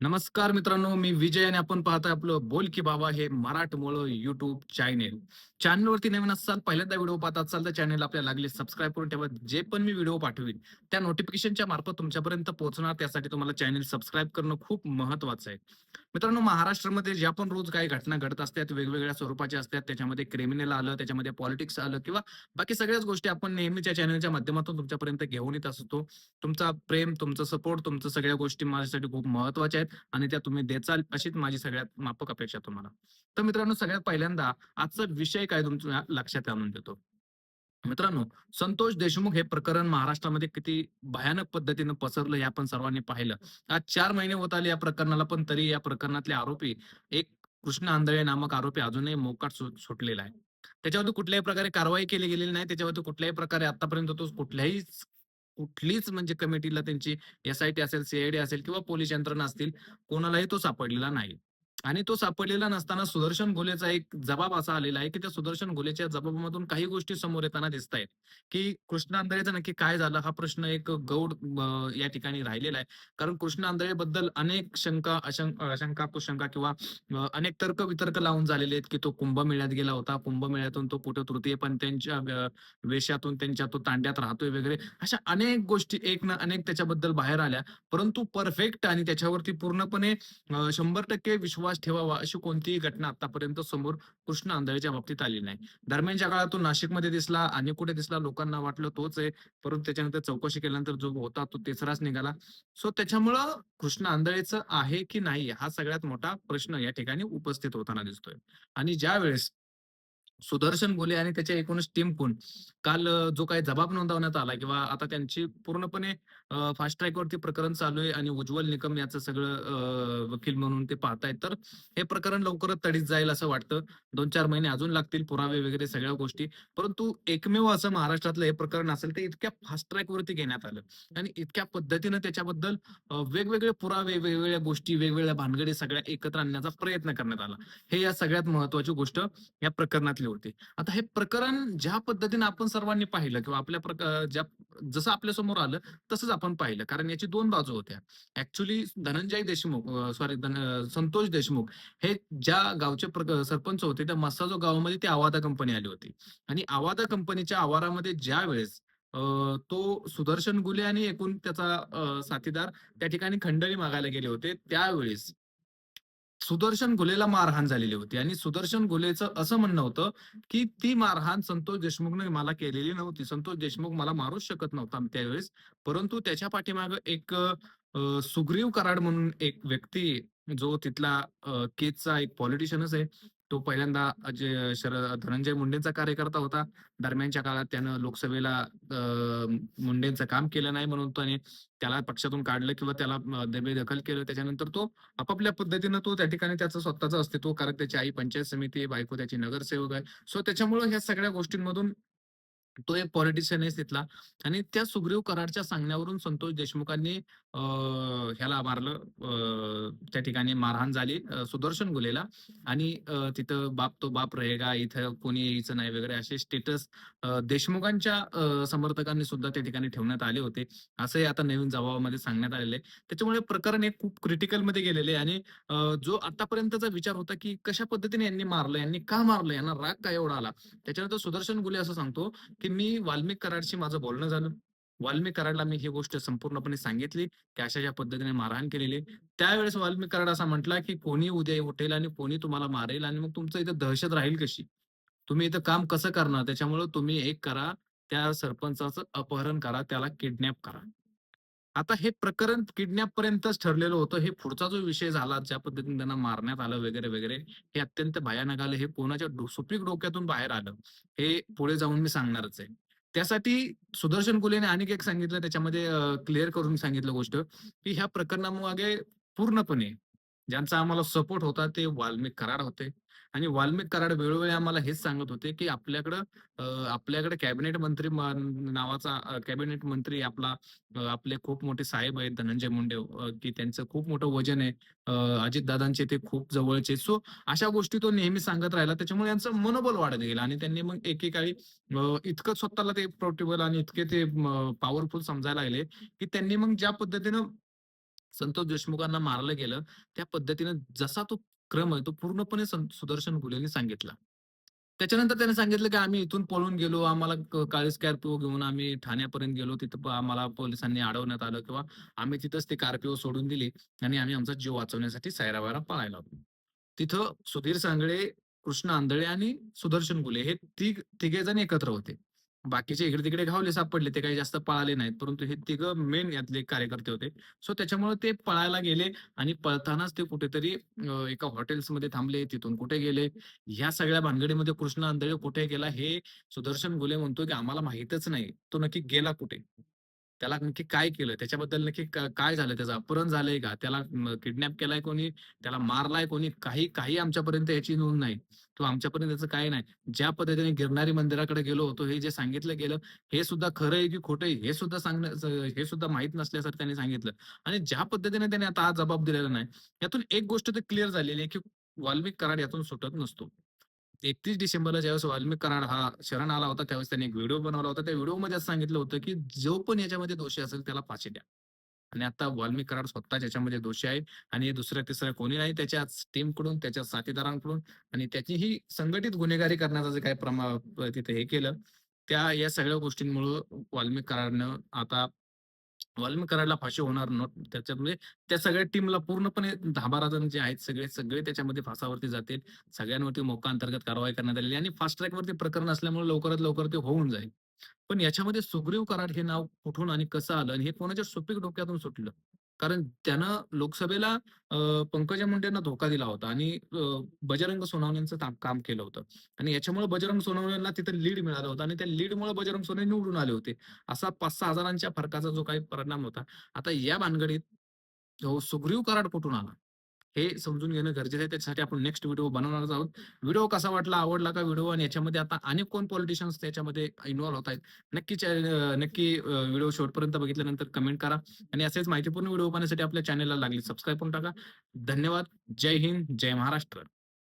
नमस्कार मित्रांनो, मी विजय आणि आपण पाहताय आपलं बोल की बाबा हे मराठमोळं युट्यूब चॅनेल. चॅनलवरती नवीन असाल, पहिल्यांदा व्हिडिओ पाहत असाल तर चॅनल आपल्याला लागले सबस्क्राईब करून ठेवा. जे पण मी व्हिडिओ पाठवीन, त्या नोटिफिकेशनच्या मार्फत तुमच्यापर्यंत पोहोचणार. त्यासाठी तुम्हाला चॅनल सबस्क्राईब करणं खूप महत्त्वाचं आहे. मित्रांनो, महाराष्ट्रामध्ये ज्या पण रोज काही घटना घडत असतात, वेगवेगळ्या स्वरूपाच्या असतात. त्याच्यामध्ये क्रिमिनल आलं, त्याच्यामध्ये पॉलिटिक्स आलं किंवा बाकी सगळ्याच गोष्टी आपण नेहमीच्या चॅनलच्या माध्यमातून तुमच्यापर्यंत घेऊन येत असतो. तुमचा प्रेम, तुमचं सपोर्ट, तुमचं सगळ्या गोष्टी माझ्यासाठी खूप महत्त्वाच्या आहेत. आणि त्या तुम्ही देचाल अशीच माझी सगळ्यात माफक अपेक्षा तुम्हाला. तर मित्रांनो सगळ्यात पहिल्यांदा आजचा विषय काय तुमच्या लक्षात आणून देतो. मित्रांनो, संतोष देशमुख हे प्रकरण महाराष्ट्रामध्ये किती भयानक पद्धतीनं पसरलं हे आपण सर्वांनी पाहिलं. आज चार महिने होत आले या प्रकरणाला, पण तरी या प्रकरणातले आरोपी एक कृष्ण आंधळे नामक आरोपी अजूनही मोकाट सुटलेला आहे. त्याच्यावरती कुठल्याही प्रकारे कारवाई केली गेलेली नाही. त्याच्यावरती कुठल्याही प्रकारे आतापर्यंत तो कुठल्याही कुठलीच म्हणजे कमिटीला त्यांची एस-आय-टी असेल, सी असेल किंवा पोलीस यंत्रणा असतील, कोणालाही तो सापडलेला नाही. आणि तो सापडलेला नसताना सुदर्शन घोलेचा एक जबाब असा आलेला आहे, की त्या सुदर्शन घोलेच्या जबाबामधून काही गोष्टी समोर येताना दिसतायत, की कृष्ण आंधळेचं नक्की काय झालं? हा प्रश्न एक गौड या ठिकाणी राहिलेला आहे. कारण कृष्ण आंधळेबद्दल अनेक शंका, अशं शंका, कुशंका किंवा अनेक तर्क-वितर्क लावून झालेले आहेत, की तो कुंभमेळ्यात गेला होता. कुंभमेळ्यातून तो कुठे पण त्यांच्या वेशातून त्यांच्या तो तांड्यात राहतोय वगैरे अशा अनेक गोष्टी एक ना अनेक त्याच्याबद्दल बाहेर आल्या. परंतु परफेक्ट आणि त्याच्यावरती पूर्णपणे शंभर टक्के विश्वास ठेवावा अशी कोणतीही घटना आतापर्यंत समोर कृष्ण आंधळेच्या बाबतीत आली नाही. दरम्यानच्या काळात तो नाशिकमध्ये दिसला आणि कुठे दिसला लोकांना वाटलं तोच आहे. परंतु त्याच्यानंतर चौकशी केल्यानंतर जो होता तो तिसराच निघाला. सो त्याच्यामुळं कृष्ण आंधळेचं आहे की नाही हा सगळ्यात मोठा प्रश्न या ठिकाणी उपस्थित होताना दिसतोय. आणि ज्यावेळेस सुदर्शन गोले आणि त्याच्या एकूणच कोण काल जो काही जबाब नोंदवण्यात आला किंवा आता त्यांची पूर्णपणे फास्ट ट्रॅकवरती प्रकरण चालू आहे आणि उज्ज्वल निकम याचं सगळं वकील म्हणून ते पाहतायत. तर हे प्रकरण लवकरच तडीत जाईल असं वाटतं. 2-4 महिने अजून लागतील पुरावे वगैरे सगळ्या गोष्टी. परंतु एकमेव असं महाराष्ट्रातलं हे प्रकरण असेल ते इतक्या फास्ट ट्रॅकवरती घेण्यात आलं आणि इतक्या पद्धतीनं त्याच्याबद्दल वेगवेगळे पुरावे, वेगवेगळ्या गोष्टी, वेगवेगळ्या भानगडी सगळ्या एकत्र आणण्याचा प्रयत्न करण्यात आला. हे या सगळ्यात महत्त्वाची गोष्ट या प्रकरणातली होते आता हे प्रकरण ज्या पद्धतीने आपण सर्वांनी पाहिलं किंवा आपल्या प्रका ज्या जसं आपल्यासमोर आलं तसंच आपण पाहिलं. कारण याची दोन बाजू होत्या. ऍक्च्युली धनंजय देशमुख सॉरी संतोष देशमुख हे ज्या गावचे सरपंच होते त्या मस्साजो गावामध्ये ती आवादा कंपनी आली होती. आणि आवादा कंपनीच्या आवारामध्ये ज्यावेळेस वेळेस तो सुदर्शन गुले आणि एकूण त्याचा साथीदार त्या ठिकाणी खंडणी मागायला गेले होते. त्यावेळेस सुदर्शन घुलेला मारहाण झालेली होती आणि सुदर्शन घुलेचं असं म्हणणं होतं, की ती मारहाण संतोष देशमुखने मला केलेली नव्हती. संतोष देशमुख मला मारूच शकत नव्हता त्यावेळेस. परंतु त्याच्या पाठीमागे एक सुग्रीव कराड म्हणून एक व्यक्ती जो तिथला केचचा एक पॉलिटिशियनच आहे. तो पहिल्यांदा जे शरद धनंजय मुंडेंचा कार्यकर्ता होता. दरम्यानच्या काळात त्यानं लोकसभेला मुंडेंचं काम केलं नाही म्हणून त्याने त्याला पक्षातून काढलं किंवा त्याला अ, बेदखल केलं. त्याच्यानंतर तो आपापल्या पद्धतीनं तो त्या ठिकाणी त्याचं स्वतःचं अस्तित्व कारण त्याची आई पंचायत समिती आहे, बायको त्याची नगरसेवक आहे. सो त्याच्यामुळं ह्या सगळ्या गोष्टींमधून तो एक पॉलिटिशियन आहे तिथला आणि त्या सुग्रीव कराडच्या सांगण्यावरून संतोष देशमुखांनी ह्याला मारलं त्या ठिकाणी मारहाण झाली सुदर्शन गुलेला आणि तिथं बाप तो बाप रहेगा, इथं कोणी यायचं नाही वगैरे असे स्टेटस देशमुखांच्या समर्थकांनी सुद्धा त्या ठिकाणी ठेवण्यात आले होते. असंही आता नवीन जबाबामध्ये सांगण्यात आलेलं आहे. त्याच्यामुळे प्रकरण हे खूप क्रिटिकलमध्ये गेलेले आणि जो आतापर्यंतचा विचार होता, की कशा पद्धतीने यांनी मारलं, यांनी का मारलं, यांना राग का एवढा आला? त्याच्यानंतर सुदर्शन गुले असं सांगतो, की मी वाल्मिक कराडशी माझं बोलणं झालं. वाल्मिक कराडला मी ही गोष्ट संपूर्णपणे सांगितली, की अशा ज्या पद्धतीने मारहाण केलेली त्यावेळेस वाल्मिक कराड असा म्हटला, की कोणी उद्या उठेल आणि कोणी तुम्हाला मारेल आणि मग तुमचं इथं दहशत राहील कशी? तुम्ही इथं काम कसं करणार? त्याच्यामुळे तुम्ही एक करा, त्या सरपंचाचं अपहरण करा, त्याला किडनॅप करा. आता हे प्रकरण किडण्यापर्यंतच ठरलेलं होतं. हे पुढचा जो विषय झाला, ज्या पद्धतीने त्यांना मारण्यात आलं वगैरे, वगैरे, हे अत्यंत भयानक आलं. हे कोणाच्या सुपीक डोक्यातून बाहेर आलं. हे पुढे जाऊन मी सांगणारच आहे. त्यासाठी सुदर्शन कुलेने आणखी एक सांगितलं त्याच्यामध्ये क्लिअर करून सांगितलं गोष्ट, की ह्या प्रकरणामागे पूर्णपणे ज्यांचा आम्हाला सपोर्ट होता ते वाल्मिक कराड होते आणि वाल्मिक कराड वेळोवेळी आम्हाला हेच सांगत होते, की आपल्याकडं आपल्याकडे कॅबिनेट मंत्री नावाचा कॅबिनेट मंत्री आपला आपले खूप मोठे साहेब आहेत धनंजय मुंडे की त्यांचं खूप मोठं वजन आहे. अजितदादांचे ते खूप जवळचे. सो अशा गोष्टी तो नेहमी सांगत राहिला. त्याच्यामुळे यांचं मनोबल वाढत गेलं आणि त्यांनी मग एकेकाळी इतकं स्वतःला ते पोर्टेबल आणि इतके ते पॉवरफुल समजायला लागले, की त्यांनी मग ज्या पद्धतीनं संतोष देशमुखांना मारलं गेलं, त्या पद्धतीनं जसा तो क्रम आहे, तो पूर्णपणे सुदर्शन गुलेने सांगितला. त्याच्यानंतर त्याने सांगितलं, की आम्ही इथून पळून गेलो. आम्हाला काळी स्कॉर्पिओ घेऊन आम्ही ठाण्यापर्यंत गेलो. तिथं आम्हाला पोलिसांनी अडवण्यात आलं किंवा आम्ही तिथंच ते स्कॉर्पिओ सोडून दिली आणि आम्ही आमचा जीव वाचवण्यासाठी सैरावैरा पळायला लागलो. तिथं सुधीर सांगळे, कृष्ण आंधळे आणि सुदर्शन गुले हे तिघ तिघेजण एकत्र होते. बाकीचे इकडे-तिकडे घावले सापडले. ते काही जास्त पळाले नाहीत. परंतु हे तिघं मेन यातले कार्यकर्ते होते. सो त्याच्यामुळे ते पळायला गेले आणि पळतानाच ते कुठेतरी एका हॉटेल्समध्ये थांबले. तिथून कुठे गेले, ह्या सगळ्या भानगडीमध्ये कृष्ण आंधळे कुठे गेला हे सुदर्शन गुले म्हणतो की आम्हाला माहीतच नाही. तो नक्की गेला कुठे? त्याला नक्की काय केलं? त्याच्याबद्दल नक्की काय झालं? त्याचं अपहरण झालंय का? त्याला किडनॅप केलाय कोणी? त्याला मारलाय कोणी? काही काही आमच्यापर्यंत याची नोंद नाही. तो आमच्यापर्यंत त्याचं काय नाही. ज्या पद्धतीने गिरणारी मंदिराकडे गेलो होतो, हे जे सांगितलं गेलं, हे सुद्धा खरं आहे की खोटं आहे? हे सुद्धा सांगणं हे सुद्धा माहीत नसल्यासारखं त्यांनी सांगितलं. आणि ज्या पद्धतीने त्याने आता हा जबाब दिलेला नाही, यातून एक गोष्ट तर क्लिअर झालेली आहे, की वाल्मिक कराड यातून सुटत नसतो. 31 डिसेंबरला ज्यावेळेस वाल्मिक कराड हा शरण आला होता, त्यावेळेस त्यांनी एक व्हिडिओ बनवला होता. त्या व्हिडिओमध्ये असं सांगितलं होतं, की जो पण याच्यामध्ये दोषी असेल त्याला फाशी द्या. आणि आता वाल्मिक कराड स्वतः ज्याच्यामध्ये दोषी आहे आणि दुसऱ्या तिसऱ्या कोणी नाही. त्याच्या टीमकडून, त्याच्या साथीदारांकडून आणि त्याची ही संघटित गुन्हेगारी करण्याचं जे काही प्रमा तिथे हे केलं, त्या या सगळ्या गोष्टींमुळं वाल्मिक कराडनं आता वाल्मिकरायला फाशी होणार न त्याच्यामुळे त्या सगळ्या टीमला पूर्णपणे दहा बारा जण जे आहेत सगळे, सगळे त्याच्यामध्ये फासावरती जातील. सगळ्यांवरती मोका अंतर्गत कारवाई करण्यात आलेली आणि फास्ट ट्रॅकवरती प्रकरण असल्यामुळे लवकरात लवकर ते होऊन जाईल. पण याच्यामध्ये सुग्रीव कराड हे नाव कुठून आणि कसं आलं आणि हे कोणाच्या सुपीक डोक्यातून सुटलं? कारण त्यानं लोकसभेला पंकजा मुंडेंना धोका दिला होता आणि बजरंग सोनावण्यांचं काम केलं होतं आणि याच्यामुळे बजरंग सोनवणेंना तिथं लीड मिळालं होतं आणि त्या लीडमुळे बजरंग सोनवणे निवडून आले होते. असा 5-6 हजारांच्या फरकाचा जो काही परिणाम होता. आता या भानगडीत हो, सुग्रीव कराड कुठून आला? हे समजून घेणं गरजेचं आहे. त्याच्यासाठी आपण नेक्स्ट व्हिडिओ बनवणारच आहोत. व्हिडिओ कसा वाटला? आवडला का व्हिडिओ? आणि याच्यामध्ये आता अनेक कोण पॉलिटिशियन्स त्याच्यामध्ये इन्व्हॉल्व होत आहेत. नक्की नक्की व्हिडिओ शेवटपर्यंत बघितल्यानंतर कमेंट करा आणि असेच माहितीपूर्ण व्हिडिओ पाहण्यासाठी आपल्या चॅनलला लागली सबस्क्राईब करून टाका. धन्यवाद. जय हिंद, जय महाराष्ट्र.